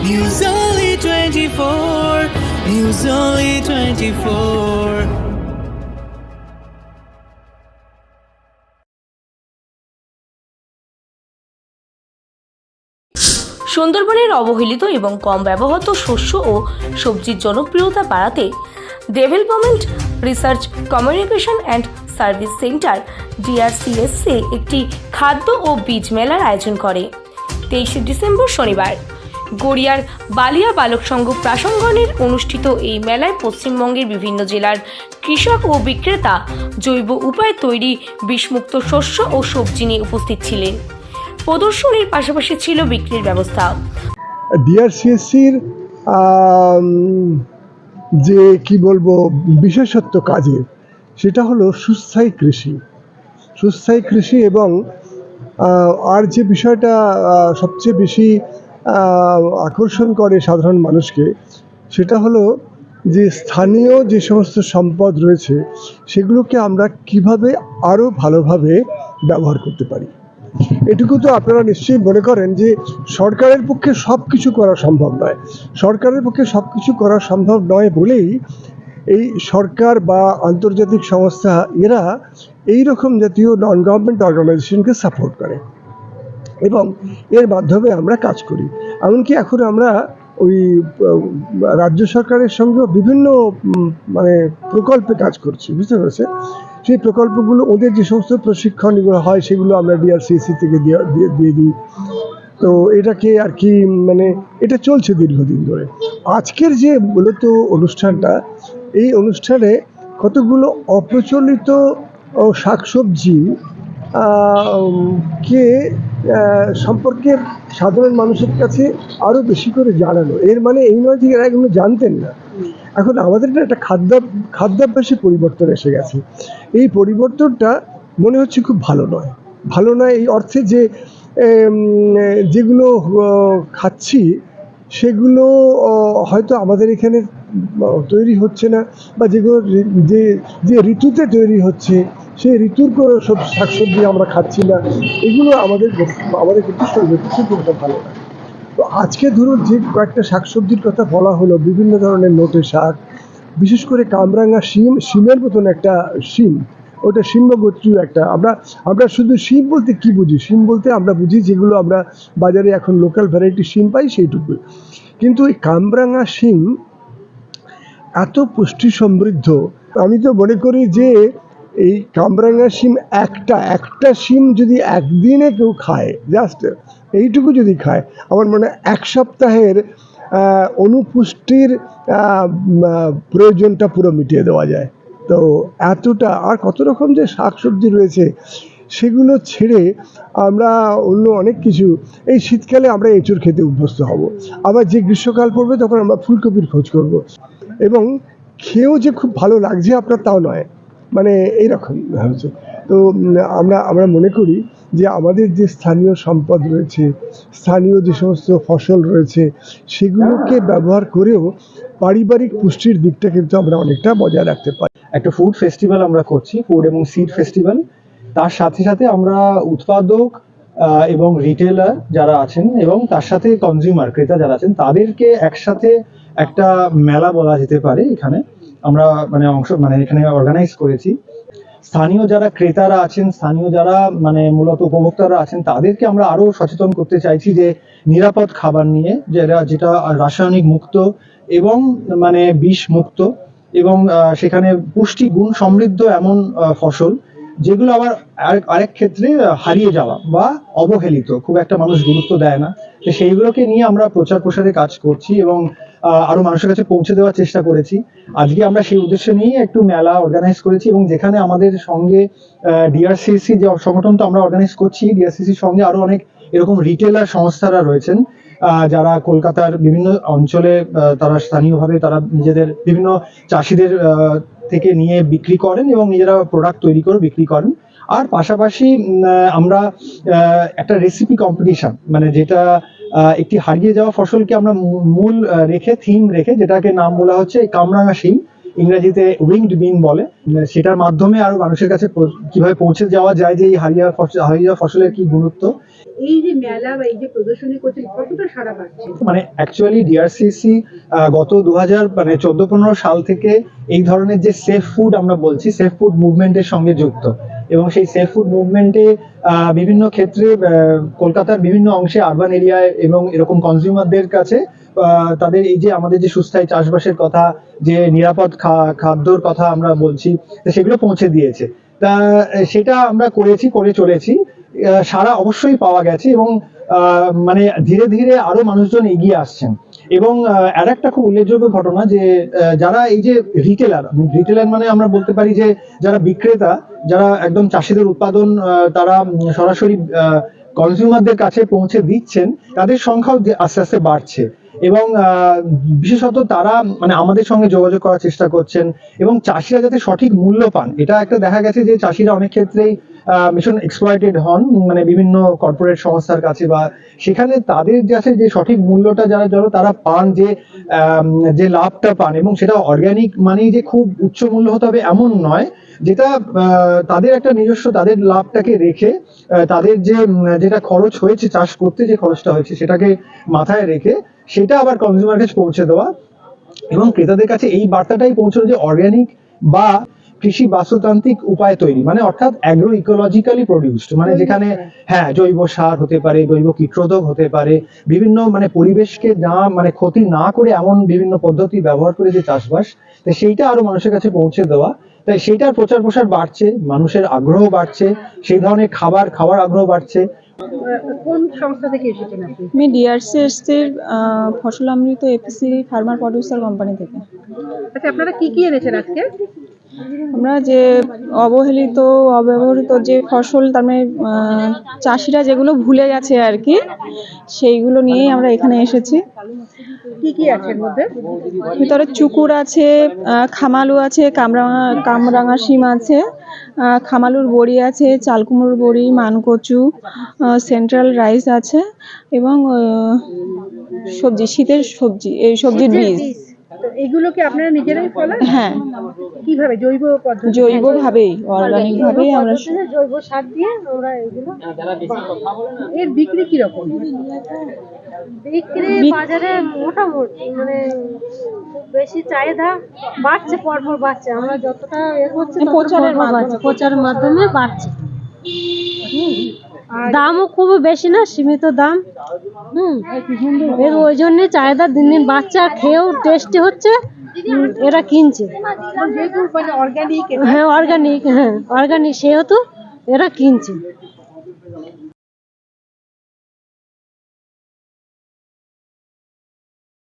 News Only 24. News Only 24. সুন্দরবনের অবহেলিত এবং কম ব্যবহৃত শস্য ও সবজির জনপ্রিয়তা বাড়াতে development research communication and service centre, DRCSC, একটি খাদ্য ও বীজ মেলার আয়োজন করে তেইশে ডিসেম্বর শনিবার গড়িয়ার বালিয়া বালক সংঘ প্রাসঙ্গনের অনুষ্ঠিত এই মেলায় পশ্চিমবঙ্গের বিভিন্ন জেলার কৃষক ও বিক্রেতা জৈব উপায়ে তৈরি, বিষমুক্ত শস্য ও সবজি নিয়ে উপস্থিত ছিলেন। প্রদর্শনীর পাশাপাশি ছিল বিক্রির ব্যবস্থা। ডিআরসিএসসির যে কি বলব, বিশেষত্ব কাজের, সেটা হলো সুস্থায়ী কৃষি। সুস্থায়ী কৃষি এবং আর যে বিষয়টা সবচেয়ে বেশি আকর্ষণ করে সাধারণ মানুষকে, সেটা হলো যে স্থানীয় যে সমস্ত সম্পদ রয়েছে, সেগুলোকে আমরা কীভাবে আরও ভালোভাবে ব্যবহার করতে পারি? এটুকু তো আপনারা নিশ্চয়ই মনে করেন যে সরকারের পক্ষে সব কিছু করা সম্ভব নয়। সরকারের পক্ষে সব কিছু করা সম্ভব নয় বলেই এই সরকার বা আন্তর্জাতিক সংস্থা, এরা এই রকম জাতীয় নন গভর্নমেন্ট অর্গানাইজেশনকে সাপোর্ট করে। এবং এর মাধ্যমে আমরা কাজ করি। এমনকি এখন আমরা ওই রাজ্য সরকারের সঙ্গেও বিভিন্ন মানে প্রকল্পে কাজ করছি, বুঝতে পেরেছে সেই প্রকল্পগুলো, ওদের যে সমস্ত প্রশিক্ষণগুলো হয়, সেগুলো আমরা ডিআরসিসি থেকে দিয়ে দিই। তো এটাকে আর কি মানে এটা চলছে দীর্ঘদিন ধরে। আজকের যে মূলত অনুষ্ঠানটা, এই অনুষ্ঠানে কতগুলো অপ্রচলিত শাকসবজি কে সম্পর্কে সাধারণ মানুষের কাছে আরও বেশি করে জানানো এর মানে এই নয় যে এরা এগুলো জানতেন না। এখন আমাদের একটা খাদ্য, খাদ্যাভ্যাসে পরিবর্তন এসে গেছে। এই পরিবর্তনটা মনে হচ্ছে খুব ভালো নয়। ভালো নয় এই অর্থে যে যেগুলো খাচ্ছি, সেগুলো হয়তো আমাদের এখানে তৈরি হচ্ছে না, বা যেগুলো যে যে ঋতুতে তৈরি হচ্ছে, সেই ঋতুর কোনো সব শাকসবজি আমরা খাচ্ছি না, এগুলো আমাদের আমাদের কিন্তু শরীরের পক্ষে খুব ভালো না তো আজকে ধরুন যে কয়েকটা শাকসবজির কথা বলা হলো, বিভিন্ন ধরনের নোটে শাক, বিশেষ করে কামরাঙ্গা শিম, শিমের মতন একটা শিম, ওটা শিম্বগোত্রীয় একটা, আমরা আমরা শুধু শিম বলতে কি বুঝি? শিম বলতে আমরা বুঝি যেগুলো আমরা বাজারে এখন লোকাল ভ্যারাইটি শিম পাই সেইটুকু কিন্তু এই কামরাঙা শিম এত পুষ্টি সমৃদ্ধ। আমি তো মনে করি যে এই কামরাঙ্গা শিম একটা একটা শিম যদি একদিনে কেউ খায় জাস্ট এইটুকু যদি খায়, আমার মনে এক সপ্তাহের অনুপুষ্টির প্রয়োজনটা পুরো মিটিয়ে দেওয়া যায়। তো এতটা, আর কত রকম যে শাকসবজি রয়েছে, সেগুলো ছেড়ে আমরা অন্য অনেক কিছু, এই শীতকালে আমরা এঁচুর খেতে অভ্যস্ত হব। আবার যে গ্রীষ্মকাল পড়বে, তখন আমরা ফুলকপির খোঁজ করব। এবং খেয়েও যে খুব ভালো লাগছে আপনার তাও নয়। মানে এইরকম হচ্ছে তো আমরা আমরা মনে করি যে আমাদের যে স্থানীয় সম্পদ রয়েছে, স্থানীয় যে সমস্ত ফসল রয়েছে, সেগুলোকে ব্যবহার করেও পারিবারিক পুষ্টির দিকটা কিন্তু আমরা অনেকটা বজায় রাখতে পারি। একটা ফুড ফেস্টিভ্যাল আমরা করছি ফুড এবং সিড ফেস্টিভ্যাল তার সাথে সাথে আমরা উৎপাদক এবং রিটেলার যারা আছেন এবং তার সাথে কনজিউমার ক্রেতা যারা আছেন, তাদেরকে একসাথে একটা মেলা বলা যেতে পারে এখানে। আমরা মানে অংশ মানে এখানে অর্গানাইজ করেছি। স্থানীয় যারা ক্রেতারা আছেন, স্থানীয় যারা মানে মূলত উপভোক্তারা আছেন, তাদেরকে আমরা আরও সচেতন করতে চাইছি যে নিরাপদ খাবার নিয়ে, যেটা যেটা রাসায়নিক মুক্ত এবং মানে বিষ মুক্ত এবং সেখানে পুষ্টি গুণ সমৃদ্ধ এমন ফসল যেগুলো আবার আরেক ক্ষেত্রে হারিয়ে যাওয়া বা অবহেলিত, খুব একটা মানুষ গুরুত্ব দেয় না। সেইগুলোকে নিয়ে আমরা প্রচার প্রসারে কাজ করছি এবং আরও মানুষের কাছে পৌঁছে দেওয়ার চেষ্টা করেছি। আজকে আমরা সেই উদ্দেশ্য নিয়ে একটু মেলা অর্গানাইজ করেছি এবং যেখানে আমাদের সঙ্গে ডিআরসিসি যে সংগঠনটা আমরা অর্গানাইজ করছি ডিআরসিসির সঙ্গে আরও অনেক এরকম রিটেলার সংস্থারা রয়েছেন যারা কলকাতার বিভিন্ন অঞ্চলে তারা স্থানীয়ভাবে তারা নিজেদের বিভিন্ন চাষিদের থেকে নিয়ে বিক্রি করেন এবং নিজেরা প্রোডাক্ট তৈরি করে বিক্রি করেন। আর পাশাপাশি আমরা একটা রেসিপি কম্পিটিশন মানে যেটা একটি হারিয়ে যাওয়া ফসলকে আমরা মূল রেখে থিম রেখে যেটাকে নাম বলা হচ্ছে কামরাঙা শিম ইংরেজিতে উইংড বিন বলে। সেটার মাধ্যমে আরও মানুষের কাছে কীভাবে পৌঁছে যাওয়া যায় যে এই হারিয়ে ফসল হারিয়ে যাওয়া ফসলের কি গুরুত্ব। এই যে মেলা বা এই যে প্রদর্শনী করছেন কতটা সারা পাচ্ছে? মানে অ্যাকচুয়ালি ডিআরসিসি গত দু হাজার মানে চোদ্দ পনেরো সাল থেকে এই ধরনের যে সেফ ফুড আমরা বলছি সেফ ফুড মুভমেন্টের সঙ্গে যুক্ত। এবং সেই সেফ ফুড মুভমেন্টে বিভিন্ন ক্ষেত্রে কলকাতার বিভিন্ন অংশে আরবান এরিয়ায় এবং এরকম কনজিউমারদের কাছে তাদের এই যে আমাদের যে সুস্থায়ী চাষবাসের কথা, যে নিরাপদ খাদ্যর কথা আমরা বলছি সেগুলো পৌঁছে দিয়েছে। তা, সেটা আমরা করেছি, করে চলেছি। সারা অবশ্যই পাওয়া গেছে এবং মানে ধীরে ধীরে আরও মানুষজন এগিয়ে আসছেন। এবং আর একটা খুব উল্লেখযোগ্য ঘটনা যে যারা এই যে রিটেলার রিটেলার মানে আমরা বলতে পারি যে, যারা বিক্রেতা, যারা একদম চাষিদের উৎপাদন তারা সরাসরি কনজিউমারদের কাছে পৌঁছে দিচ্ছেন, তাদের সংখ্যাও আস্তে আস্তে বাড়ছে। এবং বিশেষত তারা মানে আমাদের সঙ্গে যোগাযোগ করার চেষ্টা করছেন এবং চাষিরা যাতে সঠিক মূল্য পান। এটা একটা দেখা গেছে যে চাষিরা অনেক ক্ষেত্রেই ভীষণ এক্সপ্লয়েটেড হন মানে বিভিন্ন কর্পোরেট সংস্থার কাছে বা সেখানে তাদের কাছে যে সঠিক মূল্যটা যারা যারা, তারা পান যে যে লাভটা পান এবং সেটা অর্গানিক মানেই যে খুব উচ্চ মূল্য হতে হবে এমন নয়, যেটা তাদের একটা নিজস্ব তাদের লাভটাকে রেখে তাদের যে যেটা খরচ হয়েছে চাষ করতে যে খরচটা হয়েছে সেটাকে মাথায় রেখে সেটা আবার কনজিউমার কাছে পৌঁছে দেওয়া এবং ক্রেতাদের কাছে এই বার্তাটাই পৌঁছানো যে অর্গানিক বা কৃষি বাস্তুতান্ত্রিক উপায় তৈরি মানে অর্থাৎ অ্যাগ্রো ইকোলজিক্যালি প্রডিউসড মানে যেখানে হ্যাঁ। জৈব সার হতে পারে জৈব কীটরোধক হতে পারে বিভিন্ন মানে পরিবেশকে না মানে ক্ষতি না করে এমন বিভিন্ন পদ্ধতি ব্যবহার করে যে চাষবাস তো সেইটা আরও মানুষের কাছে পৌঁছে দেওয়া তাই সেইটার প্রচার প্রসার বাড়ছে মানুষের আগ্রহ বাড়ছে সেই ধরনের খাবার খাওয়ার আগ্রহ বাড়ছে। কোন সংস্থা থেকে এসেছেন আপনি? আমি Fasal Amrit APC farmer producer company থেকে। আচ্ছা আপনারা কি কি এনেছেন আজকে? আমরা যে অবহেলিত অব্যবহৃত যে ফসল তার মানে চাষিরা যেগুলো ভুলে গেছে আর কি সেইগুলো নিয়েই আমরা এখানে এসেছি। কি কি আছে মধ্যে? ভিতরে চুকুর আছে খামালু আছে কামরাঙা কামরাঙা শিম আছে খামালুর বড়ি আছে চালকুমড়োর বড়ি মানকচু সেন্ট্রাল রাইস আছে এবং সবজি শীতের সবজি এই সবজির বীজ। এগুলো কি আপনারা নিজেরাই ফলান? হ্যাঁ। কীভাবে? জৈব পদ্ধতি জৈবভাবেই অর্গানিক ভাবেই আমরা জৈব সার দিয়ে আমরা এগুলো এর বিক্রি কি রকম বিক্রি বাজারে মোটামুটি মানে বেশি চাহিদা বাড়ছে পরপর বাড়ছে। আমরা যতটা এ করছি প্রচারের মাধ্যমে। বাড়ছে। দামও খুব বেশি না সীমিত দাম। হুম এর ওই জন্যে চাহিদা দিন দিন বাচ্চা খেয়েও টেস্টি হচ্ছে এরা কিনছে। মানে হ্যাঁ অর্গানিক হ্যাঁ অর্গানিক সেহেতু এরা কিনছে।